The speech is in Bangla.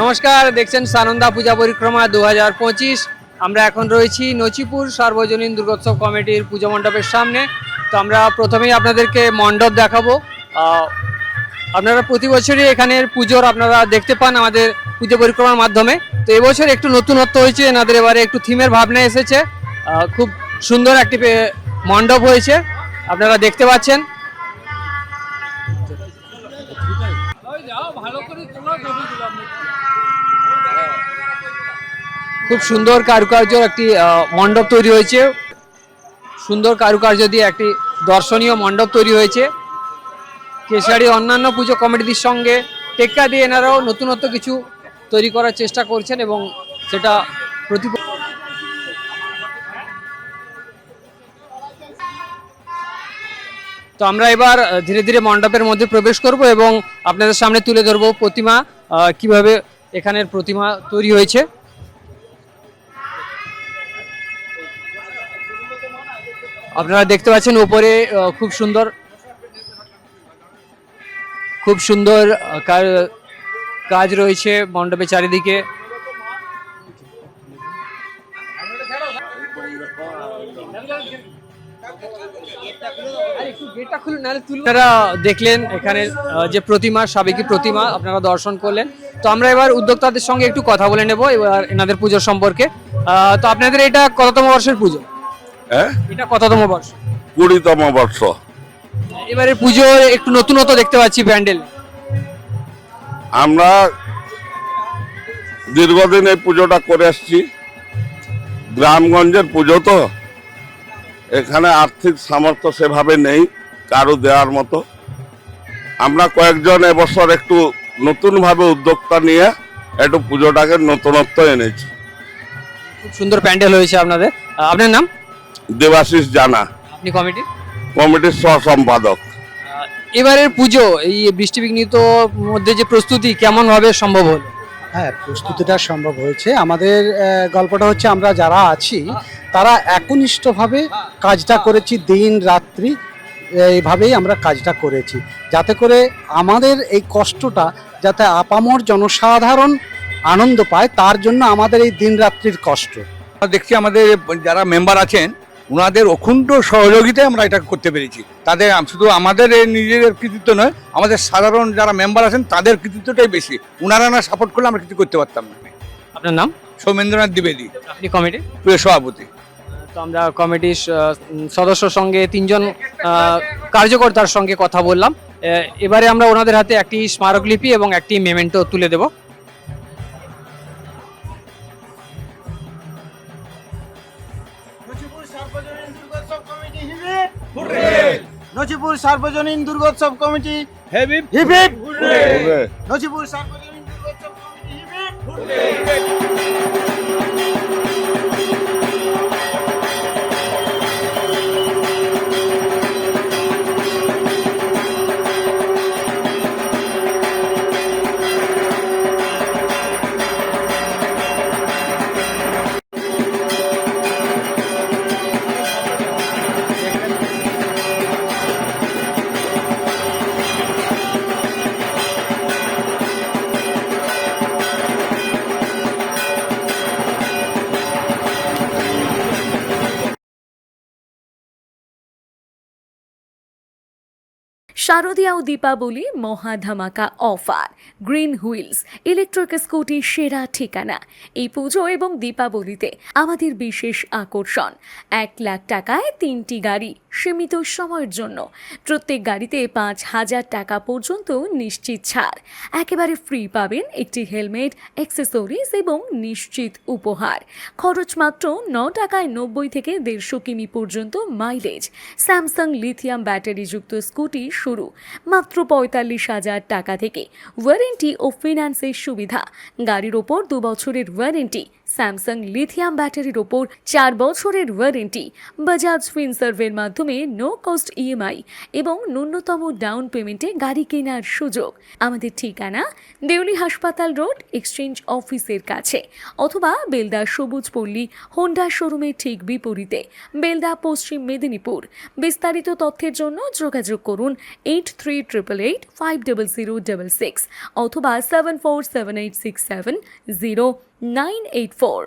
নমস্কার, দেখছেন সানন্দা পূজা পরিক্রমা দু হাজার পঁচিশ। আমরা এখন রয়েছি নচিপুর সার্বজনীন দুর্গোৎসব কমিটির পুজো মণ্ডপের সামনে। তো আমরা প্রথমেই আপনাদেরকে মণ্ডপ দেখাবো। আপনারা প্রতি বছরই এখানের পুজোর আপনারা দেখতে পান আমাদের পুজো পরিক্রমার মাধ্যমে। তো এবছর একটু নতুনত্ব হয়েছে, এনাদের এবারে একটু থিমের ভাবনা এসেছে। খুব সুন্দর একটি মণ্ডপ হয়েছে, আপনারা দেখতে পাচ্ছেন। খুব সুন্দর কারুকার্য একটি মণ্ডপ তৈরি হয়েছে। সুন্দর কারুকার্য দিয়ে একটি দর্শনীয় মণ্ডপ তৈরি হয়েছে। কেশারি অন্যান্য পুজো কমিটির সঙ্গে টেক্কা দিয়ে এনারাও নতুনত্ব কিছু তৈরি করার চেষ্টা করছেন এবং সেটা প্রতি তো আমরা এবার ধীরে ধীরে মণ্ডপের মধ্যে প্রবেশ করব এবং আপনাদের সামনে তুলে ধরবো প্রতিমা কীভাবে এখানের প্রতিমা তৈরি হয়েছে। আপনারা দেখতে পাচ্ছেন উপরে খুব সুন্দর খুব সুন্দর কাজ রয়েছে মণ্ডপের চারিদিকে। আপনারা দেখলেন এখানে যে প্রতিমা, সাবেকি প্রতিমা, আপনারা দর্শন করলেন। তো আমরা এবার উদ্যোক্তাদের সঙ্গে একটু কথা বলে নেব, এবার এনাদের পুজোর সম্পর্কে। তো আপনাদের এটা কততম বর্ষের পুজো? হ্যাঁ? এটা কততম বর্ষ? কুড়িতম বর্ষ। এবারে পুজো একটু নতুনত্ব দেখতে পাচ্ছি প্যান্ডেল। আমরা দীর্ঘদিন এই পুজোটা করে আসছি। গ্রামগঞ্জের পুজো তো। এখানে আর্থিক সামর্থ্য সেভাবে নেই কারও দেওয়ার মতো। আমরা কয়েকজন এবছর একটু নতুনভাবে উদ্যোক্তা নিয়ে একটু পুজোটাকে নতুনত্ব এনেছি। খুব সুন্দর প্যান্ডেল হয়েছে আপনাদের। আপনার নাম? দেবাশিস জানা। আপনি কমিটি কমিটির সহ সম্পাদক। এবারের পুজো এই বৃষ্টিবিঘ্নিত মধ্যে যে প্রস্তুতি কেমন ভাবে সম্ভব হলো? হ্যাঁ প্রস্তুতিটা সম্ভব হয়েছে। আমাদের গল্পটা হচ্ছে আমরা যারা আছি তারা একনিষ্ঠভাবে কাজটা করেছি দিন রাত্রি এইভাবেই আমরা কাজটা করেছি। যাতে করে আমাদের এই কষ্টটা যাতে আপামর জনসাধারণ আনন্দ পায় তার জন্য আমাদের এই দিন রাত্রির কষ্ট। দেখছি আমাদের যারা মেম্বার আছেন ওনাদের অখণ্ড সহযোগিতায় আমরা এটা করতে পেরেছি। তাদের শুধু আমাদের এই নিজেদের কৃতিত্ব নয় আমাদের সাধারণ যারা মেম্বার আছেন তাদের কৃতিত্বটাই বেশি। ওনারা না সাপোর্ট করলে আমরা কিছু করতে পারতাম না। আপনার নাম? সৌমেন্দ্রনাথ দ্বিবেদী। আপনি কমিটি? প্রিয় সভাপতি। তো আমরা কমিটির সদস্যর সঙ্গে তিনজন কার্যকর্তার সঙ্গে কথা বললাম। এবারে আমরা ওনাদের হাতে একটি স্মারকলিপি এবং একটি মেমেন্টো তুলে দেব। নচিপুর সার্বজনীন দুর্গোৎসব কমিটি হিপ হিপ নচিপুর সার্বজনীন দুর্গোৎসব কমিটি হিপ শারদীয়া ও দীপাবলি মহা ধামাকা offer. Green Wheels electric scooty সেরা ঠিকানা। এই পুজো এবং দীপাবলিতে আমাদের বিশেষ আকর্ষণ। এক লাখ টাকায় তিনটি গাড়ি সীমিত সময়ের জন্য। প্রত্যেক গাড়িতে পাঁচ হাজার টাকা পর্যন্ত নিশ্চিত ছাড়। একেবারে ফ্রি পাবেন একটি হেলমেট অ্যাক্সেসরিজ এবং নিশ্চিত উপহার। খরচ মাত্র ন টাকায় নব্বই থেকে দেড়শো কিমি পর্যন্ত মাইলেজ স্যামসাং লিথিয়াম ব্যাটারিযুক্ত স্কুটি শুরু। মাত্র পঁয়তাল্লিশ হাজার টাকা থেকে ওয়ারেন্টি ও ফিনান্সের সুবিধা। গাড়ির ওপর দু বছরের ওয়ারেন্টি, স্যামসাং লিথিয়াম ব্যাটারির ওপর চার বছরের ওয়ারেন্টি, বাজাজ ফিনসার্ভের মাধ্যমে নো কস্ট ইএমআই এবং ন্যূনতম ডাউন পেমেন্টে গাড়ি কেনার সুযোগ। আমাদের ঠিকানা দেউলি হাসপাতাল রোড, এক্সচেঞ্জ অফিসের কাছে অথবা বেলদা সবুজ পল্লী, হোন্ডা শোরুমের ঠিক বিপরীতে। বেলদা পশ্চিম মেদিনীপুর। বিস্তারিত তথ্যের জন্য যোগাযোগ করুন eight three triple eight five double zero double six অথবা seven four seven eight six seven zero nine eight four